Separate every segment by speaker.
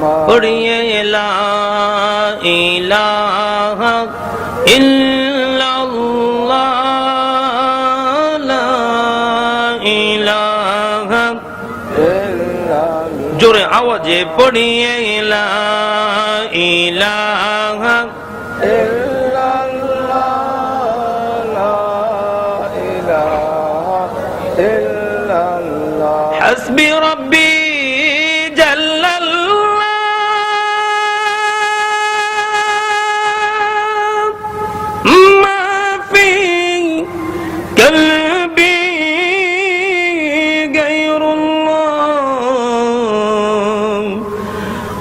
Speaker 1: پڑھیے لا الہ الا الله لا الہ جورے آوازے پڑھیے لا الہ الا اللہ لا الہ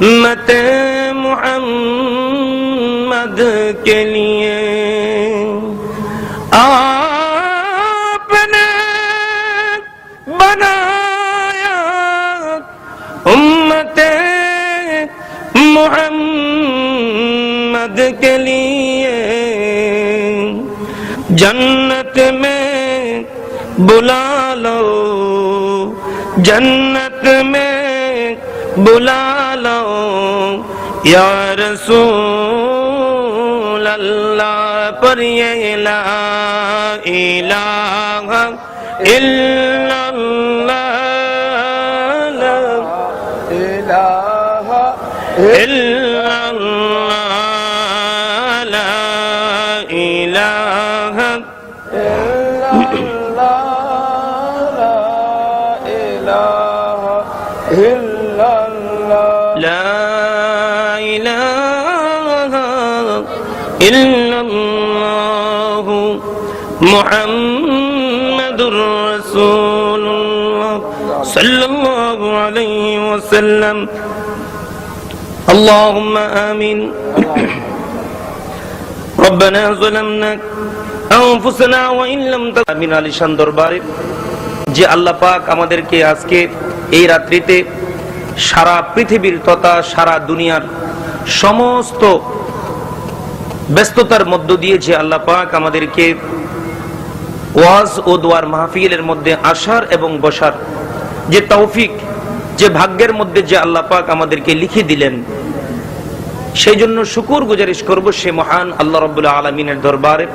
Speaker 1: امت محمد کے لیے۔ آپ نے بنایا امت محمد کے لیے۔ جنت میں بلا لو، جنت میں بلا চলো ইয়ার আল্লাহ পরিয়ে ইলাহ ইল্লাল্লাহ ইলাহ ইল্লাল্লাহ ইলাহ ইল্লাল্লাহ ইলাহ ইল্লাল্লাহ لا إله إلا الله محمد رسول الله صلى الله عليه وسلم اللهم آمين ربنا ظلمنا أنفسنا وإن لم تأمين علي শান দরবারে যে আল্লাহ পাক আমাদেরকে আজকে এই রাত্রিতে সারা পৃথিবীর তথা সারা দুনিয়ার সমস্ত ব্যস্ততার মধ্য দিয়ে যে আল্লাহ পাক আমাদেরকে ওয়াজ ও দোয়ার মাহফিলের মধ্যে আসার এবং বসার যে তৌফিক, যে ভাগ্যের মধ্যে যে আল্লাহ পাক আমাদেরকে লিখে দিলেন, সেই জন্য শুকুর গুজারিশ করব সে মহান আল্লাহ রব্বুল্লাহ আলমিনের দরবারে।